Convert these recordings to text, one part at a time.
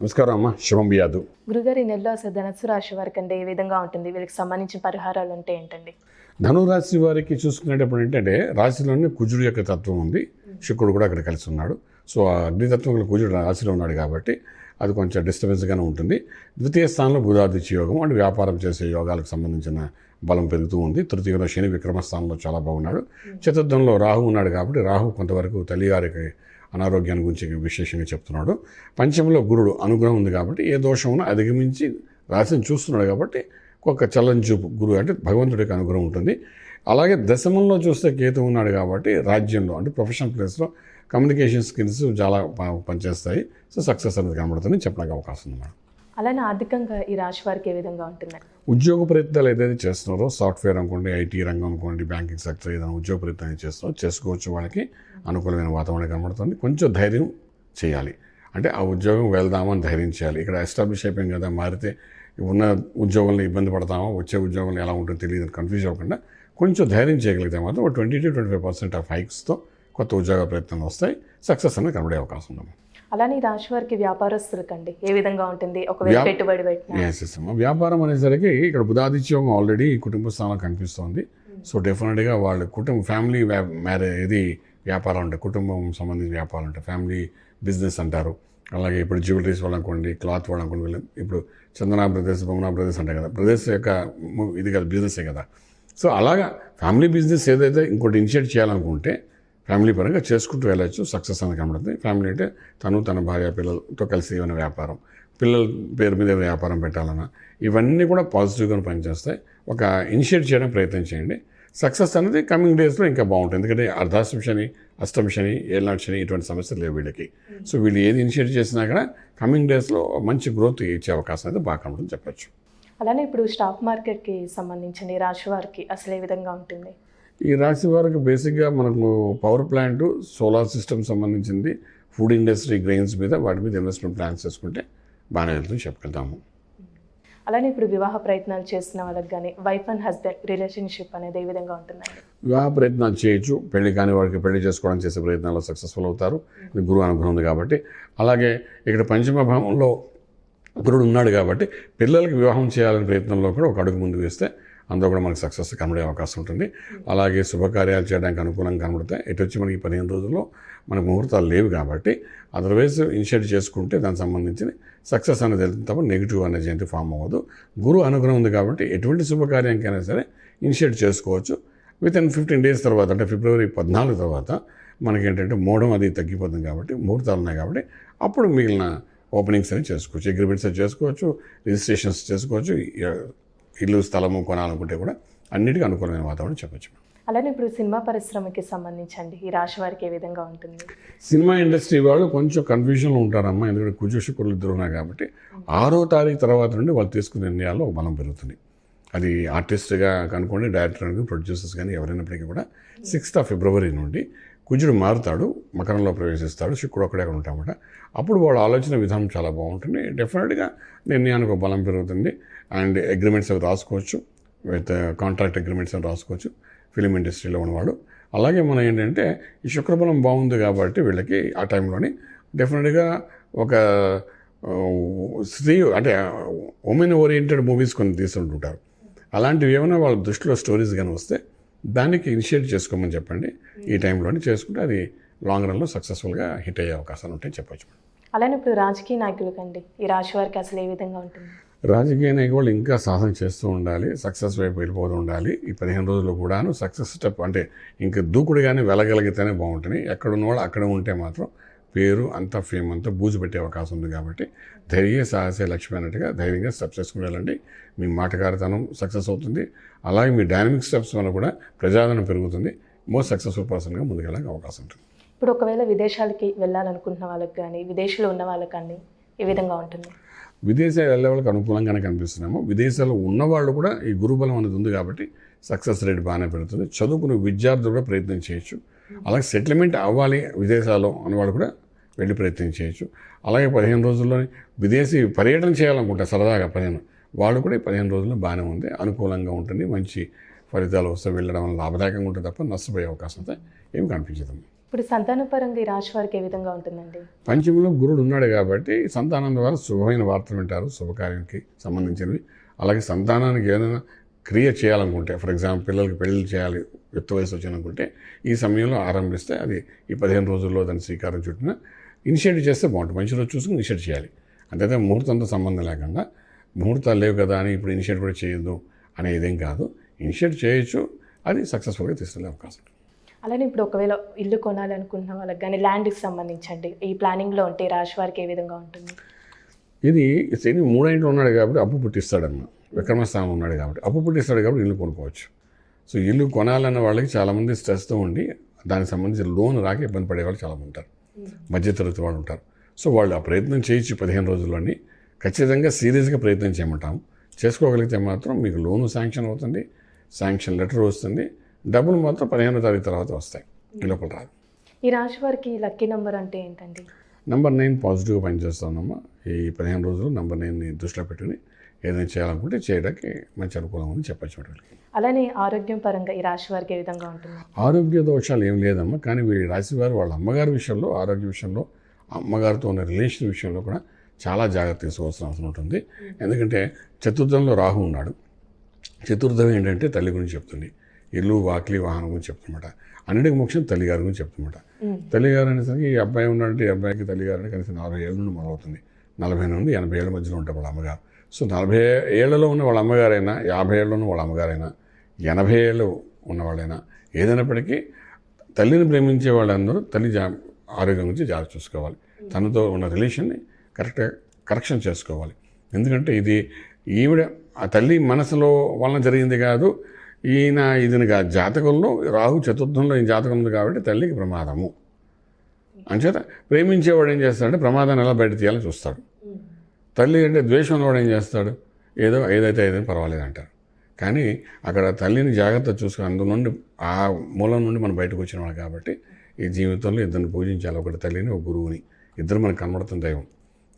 నమస్కారం అమ్మ. శుభం బియాదు గురుగారు నెలలో అసలు ధనస్సు రాశి వారికి అంటే ఏ విధంగా ఉంటుంది? వీళ్ళకి సంబంధించిన పరిహారాలు అంటే ఏంటండి? ధనురాశి వారికి చూసుకునేటప్పుడు ఏంటంటే రాశిలోనే కుజుడు యొక్క తత్వం ఉంది. శుక్రుడు కూడా అక్కడ కలిసి ఉన్నాడు. సో ఆ అగ్నితత్వం కుజుడు రాశిలో ఉన్నాడు కాబట్టి అది కొంచెం డిస్టర్బెన్స్గానే ఉంటుంది. ద్వితీయ స్థానంలో బుధాదిత్య యోగం అంటే వ్యాపారం చేసే యోగాలకు సంబంధించిన బలం పెరుగుతూ ఉంది. తృతీయంలో శని విక్రమ స్థానంలో చాలా బాగున్నాడు. చతుర్థంలో రాహు ఉన్నాడు కాబట్టి రాహు కొంతవరకు తల్లిగారికి అనారోగ్యాన్ని గురించి విశేషంగా చెప్తున్నాడు. పంచమంలో గురుడు అనుగ్రహం ఉంది కాబట్టి ఏ దోషమును అధిగమించి రాశిని చూస్తున్నాడు కాబట్టి ఒక చల్లని చూపు గురువు అంటే భగవంతుడికి అనుగ్రహం ఉంటుంది. అలాగే దశమంలో చూస్తే కేతు ఉన్నాడు కాబట్టి రాజ్యంలో అంటే ప్రొఫెషనల్ ప్లేస్లో కమ్యూనికేషన్ స్కిల్స్ చాలా పనిచేస్తాయి. సో సక్సెస్ అనేది కనబడుతుంది చెప్పడానికి అవకాశం ఉంది మేడం. అలానే ఆర్థికంగా ఈ రాశి వారికి ఏ విధంగా ఉంటుందండి ఉద్యోగ ప్రయత్నాలు ఏదైతే చేస్తున్నారో సాఫ్ట్వేర్ అనుకోండి ఐటీ రంగం అనుకోండి బ్యాంకింగ్ సెక్టర్ ఏదైనా ఉద్యోగ ప్రయత్నం చేస్తున్నారో చేసుకోవచ్చు వాళ్ళకి అనుకూలమైన వాతావరణం కనబడుతుంది. కొంచెం ధైర్యం చేయాలి. అంటే ఆ ఉద్యోగం వెళ్దామని ధైర్యం చేయాలి. ఇక్కడ ఎస్టాబ్లిష్ అయిపోయింది కదా మారితే ఉన్న ఉద్యోగంలో ఇబ్బంది పడతామో? వచ్చే ఉద్యోగంలో ఎలా ఉంటుందో తెలియదు కన్ఫ్యూజ్ అవ్వకుండా కొంచెం ధైర్యం చేయగలిగితే మాత్రం ఒక twenty to twenty five percent of హైక్స్తో కొత్త ఉద్యోగ ప్రయత్నాలు వస్తాయి. సక్సెస్ అనేది కనబడే అవకాశం ఉంది. అలానే రాశి వారికి వ్యాపారస్తులకండి. ఏ విధంగా ఉంటుంది? ఒకవేళ పెట్టుబడి పెట్టిన. వ్యాపారం అనేసరికి ఇక్కడ బుధాదిత్యం ఆల్రెడీ కుటుంబ స్థానం కనిపిస్తోంది. సో డెఫినెట్గా వాళ్ళ కుటుంబ ఫ్యామిలీ మ్యారేజ్ ఇది వ్యాపారం అంటే కుటుంబం సంబంధించిన వ్యాపారం అంటే ఫ్యామిలీ బిజినెస్ అంటారు. అలాగే ఇప్పుడు జ్యువెలరీస్ వాళ్ళనుకోండి క్లాత్ వాళ్ళనుకోండి వీళ్ళు ఇప్పుడు చందన బ్రదర్స్ బొమ్మనా బ్రదర్స్ అంటారు కదా. బ్రదర్స్ యొక్క ఇది కదా బిజినెసే కదా. సో అలాగా ఫ్యామిలీ బిజినెస్ ఏదైతే ఇంకోటి ఇనిషియేట్ చేయాలనుకుంటే ఫ్యామిలీ పరంగా చేసుకుంటూ వెళ్ళచ్చు. సక్సెస్ అనేది కనబడుతుంది. ఫ్యామిలీ అంటే తను తన భార్య పిల్లలతో కలిసి ఏమైనా వ్యాపారం పిల్లల పేరు మీద ఏమైనా వ్యాపారం పెట్టాలన్నా ఇవన్నీ కూడా పాజిటివ్గా పనిచేస్తాయి. ఒక ఇనిషియేట్ చేయడం ప్రయత్నం చేయండి. సక్సెస్ అనేది కమింగ్ డేస్లో ఇంకా బాగుంటుంది. ఎందుకంటే అర్ధాష్టమి శని అష్టమి శని ఏళ్ళనాటి శని ఇటువంటి సమస్యలు లేవు వీళ్ళకి. సో వీళ్ళు ఏది ఇనిషియేట్ చేసినా కూడా కమింగ్ డేస్లో మంచి గ్రోత్ ఇచ్చే అవకాశం అయితే బాగా కనబడుతుంది చెప్పచ్చు. అలానే ఇప్పుడు స్టాక్ మార్కెట్కి సంబంధించిన రాశి వారికి అసలు ఏ విధంగా ఉంటుంది? ఈ రాశి వారికి బేసిక్గా మనకు పవర్ ప్లాంట్ సోలార్ సిస్టమ్ సంబంధించింది ఫుడ్ ఇండస్ట్రీ గ్రెయిన్స్ మీద వాటి మీద ఇన్వెస్ట్మెంట్ ప్లాన్స్ చేసుకుంటే బాగానే వెళ్తుంది చెప్పగలుగుతాము. అలానే ఇప్పుడు వివాహ ప్రయత్నాలు చేస్తున్న వాళ్ళకి కానీ వైఫ్ అండ్ హస్బెండ్ రిలేషన్షిప్ అనేది ఏ విధంగా ఉంటుందండి? వివాహ ప్రయత్నాలు చేయొచ్చు. పెళ్ళి కాని వారికి పెళ్ళి చేసుకోవడం చేసే ప్రయత్నాల్లో సక్సెస్ఫుల్ అవుతారు. ఇది గురువు అనుగ్రహం ఉంది కాబట్టి. అలాగే ఇక్కడ పంచమ భావంలో గురుడు ఉన్నాడు కాబట్టి పిల్లలకి వివాహం చేయాలనే ప్రయత్నంలో కూడా ఒక అడుగు ముందు వేస్తే అందులో కూడా మనకి సక్సెస్ కనబడే అవకాశం ఉంటుంది. అలాగే శుభకార్యాలు చేయడానికి అనుకూలంగా కనబడతాయి. ఎటు వచ్చి మనకి పదిహేను రోజుల్లో మనకు ముహూర్తాలు లేవు కాబట్టి అదర్వైజ్ ఇనిషియేట్ చేసుకుంటే దానికి సంబంధించిన సక్సెస్ అనేది వెళ్తుంది తప్ప నెగిటివ్ అనేది ఏంటి ఫామ్ అవ్వదు. గురువు అనుగ్రహం ఉంది కాబట్టి ఎటువంటి శుభకార్యానికైనా సరే ఇనిషియేట్ చేసుకోవచ్చు. విత్ ఇన్ ఫిఫ్టీన్ డేస్ తర్వాత అంటే ఫిబ్రవరి పద్నాలుగు తర్వాత మనకి ఏంటంటే మోడం అది తగ్గిపోతుంది కాబట్టి ముహూర్తాలు ఉన్నాయి కాబట్టి అప్పుడు మిగిలిన ఓపెనింగ్స్ అని చేసుకోవచ్చు. అగ్రిమెంట్స్ చేసుకోవచ్చు. రిజిస్ట్రేషన్స్ చేసుకోవచ్చు. ఇల్లు స్థలము కొనాలనుకుంటే కూడా అన్నిటికీ అనుకూలమైన వాతావరణం చెప్పచ్చు. అలానే ఇప్పుడు సినిమా పరిశ్రమకి సంబంధించండి ఈ రాశి వారికి ఏ విధంగా ఉంటుంది? సినిమా ఇండస్ట్రీ వాళ్ళు కొంచెం కన్ఫ్యూజన్లో ఉంటారమ్మా ఎందుకంటే కుజ శుక్రులు ఇద్దరు ఉన్నాయి కాబట్టి ఆరో తారీఖు తర్వాత నుండి వాళ్ళు తీసుకునే నిర్ణయాల్లో ఒక బలం పెరుగుతుంది. అది ఆర్టిస్ట్గా కనుక్కోండి డైరెక్టర్ కానీ ప్రొడ్యూసర్స్ కానీ ఎవరైనప్పటికీ కూడా సిక్స్త్ ఆఫ్ ఫిబ్రవరి నుండి కుజుడు మారుతాడు మకరంలో ప్రవేశిస్తాడు శుక్రుడు అక్కడే అక్కడ ఉంటామట అప్పుడు వాళ్ళ ఆలోచన విధానం చాలా బాగుంటుంది. డెఫినెట్గా నిర్ణయానికి ఒక బలం పెరుగుతుంది. అండ్ అగ్రిమెంట్స్ అవి రాసుకోవచ్చు. విత్ కాంట్రాక్ట్ అగ్రిమెంట్స్ అవి రాసుకోవచ్చు. ఫిలిం ఇండస్ట్రీలో ఉన్నవాడు అలాగే మనం ఏంటంటే ఈ శుక్రబలం బాగుంది కాబట్టి వీళ్ళకి ఆ టైంలోని డెఫినెట్గా ఒక స్త్రీ అంటే ఉమెన్ ఓరియంటెడ్ మూవీస్ కొన్ని తీస్తుంటుంటారు అలాంటివి ఏమైనా వాళ్ళ దృష్టిలో స్టోరీస్ కానీ వస్తే దానికి ఇనిషియేట్ చేసుకోమని చెప్పండి. ఈ టైంలోని చేసుకుంటే అది లాంగ్ రన్లో సక్సెస్ఫుల్గా హిట్ అయ్యే అవకాశాలు ఉంటాయని చెప్పొచ్చు అలానే ఇప్పుడు రాజకీయ నాయకులకండి. ఈ రాశి వారికి అసలు ఏ విధంగా ఉంటుంది? రాజకీయ నాయకులు ఇంకా సాధన చేస్తూ ఉండాలి సక్సెస్ వైపు వెళ్ళిపోతూ ఉండాలి. ఈ పదిహేను రోజులు కూడాను సక్సెస్ స్టెప్ అంటే ఇంకా దూకుడుగానే వెళ్ళగలిగితేనే బాగుంటుంది. ఎక్కడ ఉన్నవాళ్ళు అక్కడ ఉంటే మాత్రం పేరు అంతా ఫేమ్ అంతా బూజు పెట్టే అవకాశం ఉంది కాబట్టి ధైర్య సాహసే లక్ష్మి అన్నట్టుగా ధైర్యంగా స్టెప్స్ వేసుకుని వెళ్ళండి. మీ మాటకారితనం సక్సెస్ అవుతుంది. అలాగే మీ డైనమిక్ స్టెప్స్ వల్ల కూడా ప్రజాదరణ పెరుగుతుంది. మోస్ట్ సక్సెస్ఫుల్ పర్సన్గా ముందుకెళ్ళడానికి అవకాశం ఉంటుంది. ఇప్పుడు ఒకవేళ విదేశాలకి వెళ్ళాలనుకుంటున్న వాళ్ళకి కానీ విదేశీలో ఉన్న వాళ్ళకి కానీ ఏ విధంగా ఉంటుంది? విదేశాలు వెళ్ళే వాళ్ళకి అనుకూలంగానే కనిపిస్తున్నాము. విదేశాల్లో ఉన్నవాళ్ళు కూడా ఈ గురుబలం అనేది ఉంది కాబట్టి సక్సెస్ రేట్ బాగానే పెరుగుతుంది. చదువుకునే విద్యార్థులు కూడా ప్రయత్నం చేయొచ్చు. అలాగే సెటిల్మెంట్ అవ్వాలి విదేశాల్లో అన్నవాళ్ళు కూడా వెళ్ళి ప్రయత్నం చేయొచ్చు. అలాగే పదిహేను రోజుల్లో విదేశీ పర్యటన చేయాలనుకుంటే సరదాగా పదిహేను వాళ్ళు కూడా ఈ పదిహేను రోజుల్లో బాగానే ఉంది. అనుకూలంగా ఉంటుంది. మంచి ఫలితాలు వస్తే వెళ్ళడం వల్ల లాభదాయకంగా ఉంటుంది తప్ప నష్టపోయే అవకాశం అయితే ఏమి కనిపించదు. ఇప్పుడు సంతానపరంగా ఈ రాశి వారికి ఏ విధంగా ఉంటుందండి? పంచమిలో గురుడు ఉన్నాడు కాబట్టి సంతానం ద్వారా శుభమైన వార్తలు వింటారు. శుభకార్యానికి సంబంధించినవి. అలాగే సంతానానికి ఏదైనా క్రియ చేయాలనుకుంటే ఫర్ ఎగ్జాంపుల్ పిల్లలకి పెళ్ళి చేయాలి యుక్త వయసు వచ్చిననుకుంటే ఈ సమయంలో ఆరంభిస్తే అది ఈ పదిహేను రోజుల్లో దాన్ని శ్రీకారం చుట్టిన ఇనిషియేట్ చేస్తే బాగుంటుంది. మంచి రోజు చూసుకుని ఇనిషియేట్ చేయాలి. అంతేతే ముహూర్తంతో సంబంధం లేకుండా ముహూర్తాలు లేవు కదా అని ఇప్పుడు ఇనిషియేట్ కూడా చేయొద్దు అనే ఇదేం కాదు. ఇనిషియేట్ చేయొచ్చు. అది సక్సెస్ఫుల్గా తీసుకెళ్ళే అవకాశం ఉంటుంది. అలానే ఇప్పుడు ఒకవేళ ఇల్లు కొనాలనుకుంటున్న వాళ్ళకి కానీ ల్యాండ్కి సంబంధించండి. ఈ ప్లానింగ్లో ఉంటే రాశి వారికి ఏ విధంగా ఉంటుంది? ఇది శని మూడైంట్లో ఉన్నాడు కాబట్టి అప్పు పుట్టిస్తాడన్న. విక్రమస్థానం ఉన్నాడు కాబట్టి అప్పు పుట్టిస్తాడు కాబట్టి ఇల్లు కొనుక్కోవచ్చు. సో ఇల్లు కొనాలన్న వాళ్ళకి చాలామంది స్ట్రెస్తో ఉండి దానికి సంబంధించి లోన్ రాక ఇబ్బంది పడే వాళ్ళు చాలామంది ఉంటారు. మధ్యతరగతి వాళ్ళు ఉంటారు. సో వాళ్ళు ఆ ప్రయత్నం చేయొచ్చు పదిహేను రోజుల్లోని. ఖచ్చితంగా సీరియస్గా ప్రయత్నం చేయమంటాం. చేసుకోగలిగితే మాత్రం మీకు లోను శాంక్షన్ అవుతుంది శాంక్షన్ లెటర్ వస్తుంది డబ్బులు మాత్రం పదిహేనో తారీఖు తర్వాత వస్తాయి. ఈ లోపల రాదు. ఈ రాశి వారికి లక్కీ నెంబర్ అంటే ఏంటండి? నంబర్ నైన్ పాజిటివ్గా పనిచేస్తానమ్మా ఈ పదిహేను రోజులు నంబర్ నైన్ని దృష్టిలో పెట్టుకుని ఏదైనా చేయాలనుకుంటే చేయడానికి మంచి అనుకూలంగా ఉంది చెప్పచ్చు వాళ్ళకి. అలానే ఆరోగ్యం పరంగా ఈ రాశి వారికి ఏ విధంగా ఉంటుంది? ఆరోగ్య దోషాలు ఏం లేదమ్మా కానీ వీరి రాశివారు వాళ్ళ అమ్మగారి విషయంలో ఆరోగ్య విషయంలో అమ్మగారితో ఉన్న రిలేషన్ విషయంలో కూడా చాలా జాగ్రత్త తీసుకోవాల్సిన అవసరం ఉంటుంది ఎందుకంటే చతుర్థంలో రాహు ఉన్నాడు. చతుర్థం ఏంటంటే తల్లి గురించి చెప్తుంది. ఇల్లు వాకిలి వాహనం గురించి చెప్తున్నమాట అన్నిటికీ ముఖ్యం తల్లిగారి గురించి చెప్తున్నమాట. తల్లిగారు అనేసరికి ఈ అబ్బాయి ఉన్నాడంటే ఈ అబ్బాయికి తల్లిగారు అంటే కనీసం నలభై ఏళ్ళ నుండి మొదలవుతుంది. నలభై నుండి ఎనభై ఏళ్ళ మధ్యలో ఉంటారు వాళ్ళ అమ్మగారు. సో నలభై ఏళ్ళలో ఉన్న వాళ్ళ అమ్మగారైనా యాభై ఏళ్ళు ఉన్న వాళ్ళ అమ్మగారైనా ఎనభై ఏళ్ళు ఉన్నవాళ్ళైనా ఏదైనప్పటికీ తల్లిని ప్రేమించే వాళ్ళందరూ తల్లి జా ఆరోగ్యం గురించి జాగ్రత్త చూసుకోవాలి. తనతో ఉన్న రిలేషన్ని కరెక్ట్గా కరెక్షన్ చేసుకోవాలి. ఎందుకంటే ఇది ఈవిడ ఆ తల్లి మనసులో వలన జరిగింది కాదు ఈయన ఇది జాతకంలో రాహు చతుర్థంలో ఈ జాతకం ఉంది కాబట్టి తల్లికి ప్రమాదము. అంచేత ప్రేమించేవాడు ఏం చేస్తాడంటే ప్రమాదాన్ని ఎలా బయట తీయాలని చూస్తాడు. తల్లి అంటే ద్వేషం ఉన్నవాడు ఏం చేస్తాడు? ఏదో ఏదైతే ఏదైనా పర్వాలేదు అంటారు కానీ అక్కడ తల్లిని జాగ్రత్త చూసుకుని అందు నుండి ఆ మూలం నుండి మనం బయటకు వచ్చిన వాళ్ళు కాబట్టి ఈ జీవితంలో ఇద్దరిని పూజించాలి. ఒకటి తల్లిని ఒక గురువుని. ఇద్దరు మనకు కనబడుతుంది దైవం.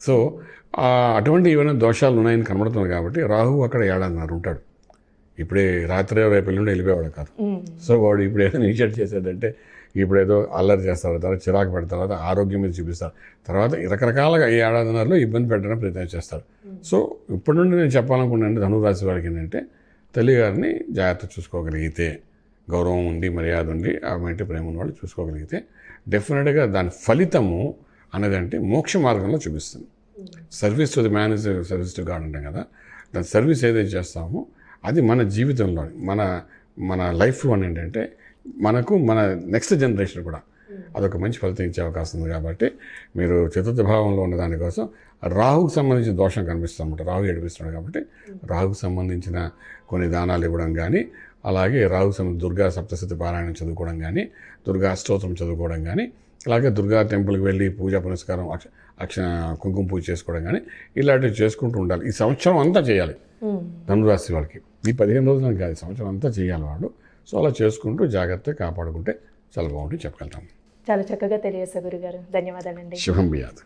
సో అటువంటి ఏమైనా దోషాలు ఉన్నాయని కనబడుతుంది కాబట్టి రాహు అక్కడ ఏడాదిన్నర ఉంటాడు. ఇప్పుడే రాత్రి రేపు ఎల్లుండి వెళ్ళిపోయేవాడు కాదు. సో వాడు ఇప్పుడు ఏదో ఇనిషియేట్ చేసేదంటే ఇప్పుడు ఏదో అల్లరి చేస్తారు తర్వాత చిరాకు పెడతారు తర్వాత ఆరోగ్యం మీద చూపిస్తారు తర్వాత రకరకాలుగా ఈ ఏడాదిన్నరలో ఇబ్బంది పెట్టడానికి ప్రయత్నం చేస్తారు. సో ఇప్పటి నుండి నేను చెప్పాలనుకున్నాను ధనురాశి వారికి ఏంటంటే తల్లిగారిని జాగ్రత్త చూసుకోగలిగితే గౌరవం ఉండి మర్యాద ఉండి ఆమె అంటే ప్రేమ ఉన్న వాళ్ళు చూసుకోగలిగితే డెఫినెట్గా దాని ఫలితము అనేది అంటే మోక్ష మార్గంలో చూపిస్తుంది. Service to the man is service to God అంటాం కదా. దాని సర్వీస్ ఏదైతే చేస్తామో అది మన జీవితంలో మన మన లైఫ్లో ఏంటంటే మనకు మన నెక్స్ట్ జనరేషన్ కూడా అదొక మంచి ఫలితం ఇచ్చే అవకాశం ఉంది కాబట్టి మీరు చతుర్థ భావంలో ఉన్న దానికోసం రాహుకు సంబంధించిన దోషం కనిపిస్తుంది అనమాట రాహు ఏడిపిస్తున్నాడు కాబట్టి రాహుకు సంబంధించిన కొన్ని దానాలు ఇవ్వడం కానీ అలాగే రాహు సంబంధ దుర్గా సప్తశతి పారాయణం చదువుకోవడం కానీ దుర్గా స్తోత్రం చదువుకోవడం కానీ అలాగే దుర్గా టెంపుల్కి వెళ్ళి పూజా పునస్కారం అక్ష అక్ష కుంకుమ పూజ చేసుకోవడం కానీ ఇలాంటివి చేసుకుంటూ ఉండాలి. ఈ సంవత్సరం అంతా చేయాలి. ధనురాశి వాళ్ళకి ఈ పదిహేను రోజులు కాదు సంవత్సరం అంతా చేయాలి వాళ్ళు సో అలా చేసుకుంటూ జాగ్రత్తగా కాపాడుకుంటే చాలా బాగుంటుంది చెప్పగలుగుతాం. చాలా చక్కగా తెలియజేశారు గురుగారు. ధన్యవాదాలండి. శుభం బియాదు